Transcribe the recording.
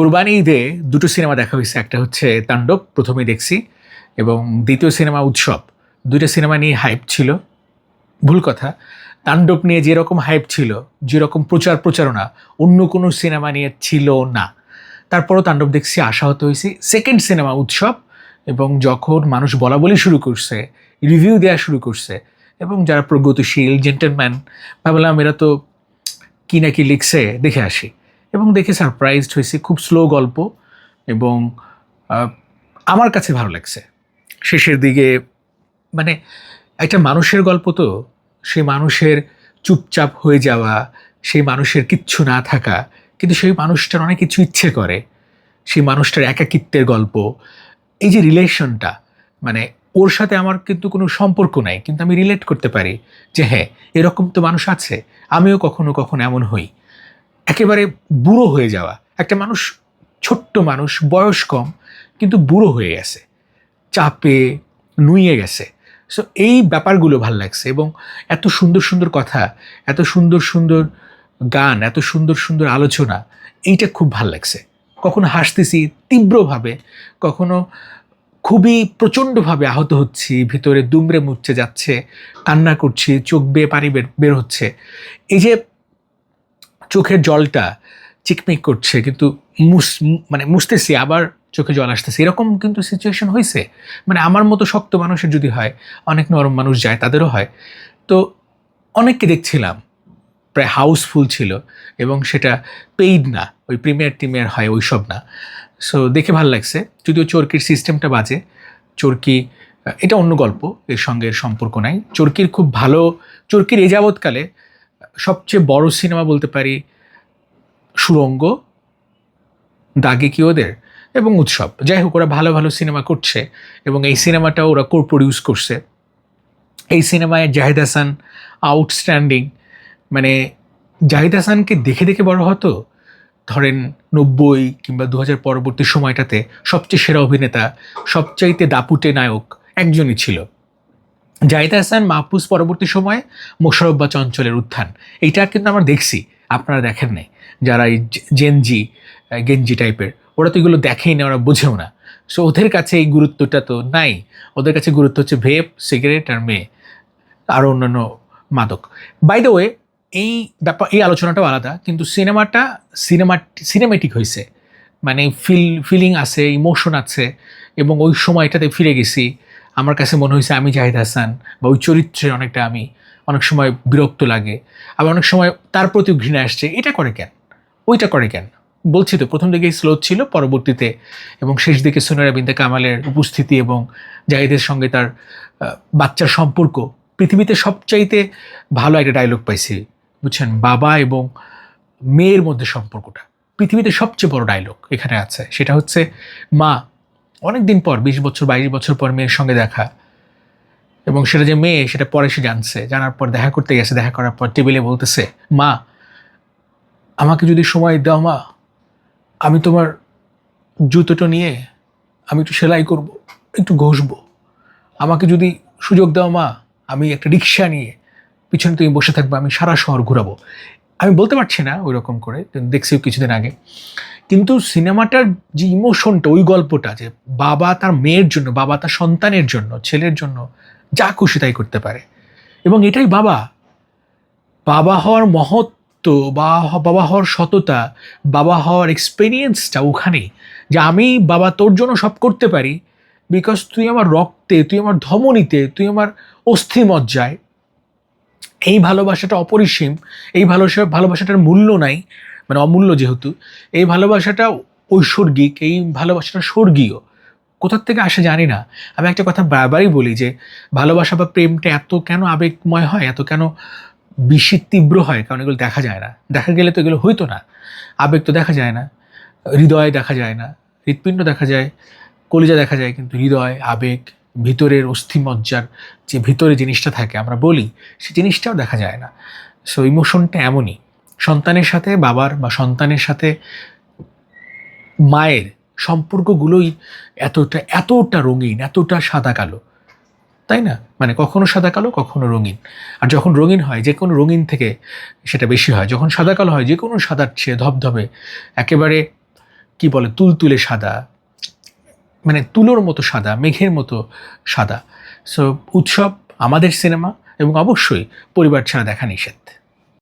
কোরবানি ঈদে দুটো সিনেমা দেখা হয়েছে। একটা হচ্ছে তাণ্ডব, প্রথমেই দেখছি, এবং দ্বিতীয় সিনেমা উৎসব। দুইটা সিনেমা নিয়ে হাইপ ছিল। ভুল কথা। তাণ্ডব নিয়ে যেরকম হাইপ ছিল, যেরকম প্রচার প্রচারণা, অন্য কোনো সিনেমা নিয়ে ছিল না। তারপরও তাণ্ডব দেখছি, আশাহত হয়েছি। সেকেন্ড সিনেমা উৎসব, এবং যখন মানুষ বলা বলি শুরু করছে রিভিউ দেওয়া শুরু করছে, এবং যারা প্রগতিশীল জেন্টেলম্যান ভাবলাম এরা তো কি না কি লিখছে, দেখে আসি। এবং দেখে সারপ্রাইজড হয়েছি। খুব স্লো গল্প এবং আমার কাছে ভালো লাগছে। শেষের দিকে মানে একটা মানুষের গল্প তো, সেই মানুষের চুপচাপ হয়ে যাওয়া, সেই মানুষের কিচ্ছু না থাকা, কিন্তু সেই মানুষটার অনেক কিছু ইচ্ছে করে। সেই মানুষটার একাকিত্বের গল্প, এই যে রিলেশনটা মানে ওর সাথে আমার কিন্তু কোনো সম্পর্ক নাই, কিন্তু আমি রিলেট করতে পারি যে হ্যাঁ এরকম তো মানুষ আছে, আমিও কখনো কখনো এমন হই। একেবারে বুড়ো হয়ে যাওয়া। একটা মানুষ ছোট্ট মানুষ, বয়স কম, কিন্তু বুড়ো হয়ে গেছে। চাপে, নুইয়ে গেছে। সো এই ব্যাপারগুলো ভালো লাগছে এবং এত সুন্দর সুন্দর কথা, এত সুন্দর সুন্দর গান, এত সুন্দর সুন্দর আলোচনা, এইটা খুব ভালো লাগছে। কখনো হাসতেছি তীব্রভাবে, কখনো খুবই প্রচণ্ডভাবে আহত হচ্ছি, ভিতরে দুমড়ে মুচ্ছে যাচ্ছে, কান্না করছি, চোখ বেয়ে পানি বের বের হচ্ছে। এই যে চোখের জলটা চিকমিক করছে, কিন্তু মুস মানে মুছতেছি, আবার চোখে জল আসতেছে। এরকম কিন্তু সিচুয়েশন হয়েছে মানে আমার মতো শক্ত মানুষের যদি হয়, অনেক নরম মানুষ যায়, তাদেরও হয়। তো অনেককে দেখছিলাম, প্রায় হাউসফুল ছিল, এবং সেটা পেইড না, ওই প্রিমিয়ার টিমিয়ার হয় ওই সব না। সো দেখে ভালো লাগছে। যদিও চরকির সিস্টেমটা বাজে। চরকি, এটা অন্য গল্প, এর সঙ্গে সম্পর্ক নাই। চরকির খুব ভালো, চরকির এ যাবৎকালে সবচেয়ে বড় সিনেমা বলতে পারি সুরঙ্গ, দাগে কি ওদের, এবং উৎসব। যাই হোক, ওরা ভালো ভালো সিনেমা করছে, এবং এই সিনেমাটা ওরা কো প্রডিউস করছে। এই সিনেমায় জাহিদ হাসান আউটস্ট্যান্ডিং মানে জাহিদ হাসানকে দেখে দেখে বড় হতো, ধরেন নব্বই কিংবা দু হাজার পরবর্তী সময়টাতে সবচেয়ে সেরা অভিনেতা, সবচাইতে দাপুটে নায়ক একজনই ছিল। জাহিদ হাসান মাহফুজ পরবর্তী সময়ে মোশারফ বা চঞ্চলের উত্থান। এইটা কিন্তু আমরা দেখছি, আপনারা দেখেন নাই। যারা এই জেনজি গেঞ্জি টাইপের ওরা তো এগুলো দেখেই না, ওরা বোঝেও না। সো ওদের কাছে এই গুরুত্বটা তো নাই। ওদের কাছে গুরুত্ব হচ্ছে ভেপ সিগারেট আর মেয়ে আরও অন্যান্য মাদক। বাই দ্য ওয়ে এই ব্যাপার এই আলোচনাটাও আলাদা, কিন্তু সিনেমাটা সিনেমা সিনেমেটিক হয়েছে মানে ফিল ফিলিং আছে ইমোশন আছে, এবং ওই সময়টাতে ফিরে গেছি। আমার কাছে মনে হয়েছে আমি জাহিদ হাসান বা ওই চরিত্রে অনেকটা আমি অনেক সময় বিরক্ত লাগে, আবার অনেক সময় তার প্রতি ঘৃণা আসছে। এটা করে কেন? ওইটা করে কেন? বলছি তো, প্রথম দিকে স্লো ছিল, পরবর্তীতে এবং শেষ দিকে সোনারা বিন্দা কামালের উপস্থিতি এবং জাহিদের সঙ্গে তার বাচ্চার সম্পর্ক। পৃথিবীতে সবচাইতে ভালো একটা ডায়লগ পাইছি, বুঝছেন? বাবা এবং মেয়ের মধ্যে সম্পর্কটা। পৃথিবীতে সবচেয়ে বড় ডায়লগ এখানে আছে। সেটা হচ্ছে মা অনেক দিন পর, বিশ বছর, বাইশ বছর পর মেয়ের সঙ্গে দেখা। এবং সেটা যে মেয়ে, সেটা পরে সে জানছে। জানার পর দেখা করতে গেছে, দেখা করার পর টেবিলে বলতেছে, মা, আমাকে যদি সময় দাও মা, আমি তোমার জুতোটা নিয়ে আমি একটু সেলাই করব, একটু ঘষবো। আমাকে যদি সুযোগ দাও মা, আমি একটা রিক্সা নিয়ে পিছনে তুমি বসে থাকবে, আমি সারা শহর ঘোরাবো। আমি বলতে পারছি না ওই রকম করে দেখছি কিছুদিন আগে। কিন্তু সিনেমাটার যে ইমোশনটা, ওই গল্পটা যে বাবা তার মেয়ের জন্য, বাবা তার সন্তানের জন্য, ছেলের জন্য যা খুশি তাই করতে পারে। এবং এটাই বাবা। বাবা হওয়ার মহত্ব, বা বাবা হওয়ার সততা, বাবা হওয়ার এক্সপিরিয়েন্সটা ওখানেই। যে আমি বাবা তোর জন্য সব করতে পারি বিকজ তুই আমার রক্তে, তুই আমার ধমনীতে, তুই আমার অস্থিমজ্জায়। এই ভালোবাসাটা অপরিসীম, এই ভালোবাসা, ভালোবাসাটার মূল্য নাই। মানে অমূল্য যেহেতু, এই ভালোবাসাটা ঐশ্বর্গিক এই ভালোবাসাটা স্বর্গীয়। কোথার থেকে আসে জানি না। আমি একটা কথা বারবারই বলি যে, ভালোবাসা বা প্রেমটা এত কেন আবেগময় হয়, এত কেন বেশি তীব্র হয়, কারণ এগুলো দেখা যায় না। দেখা গেলে তো এগুলো হইতো না। আবেগ তো দেখা যায় না। হৃদয় দেখা যায় না। হৃৎপিণ্ড দেখা যায়। কলিজা দেখা যায়, কিন্তু হৃদয়, আবেগ, ভিতরের অস্থিমজ্জার যে ভিতরে জিনিসটা থাকে, আমরা বলি, সে জিনিসটাও দেখা যায় না। সো ইমোশনটা এমনই। সন্তানের সাথে, বাবার বা সন্তানের সাথে মায়ের সম্পর্কগুলোই এতটা এতটা রঙিন, এতটা সাদা কালো। তাই না? মানে কখনো সাদা কালো, কখনো রঙিন। আর যখন রঙিন হয়, যে কোনো রঙিন থেকে সেটা বেশি হয়। যখন সাদা কালো হয়, যে কোনো সাদার চেয়ে ধবধবে, একেবারে কি বলে, তুলতুলে সাদা মানে তুলোর মতো সাদা, মেঘের মতো সাদা। সো উৎসব আমাদের সিনেমা এবং অবশ্যই পরিবার ছাড়া দেখা নিষেধ।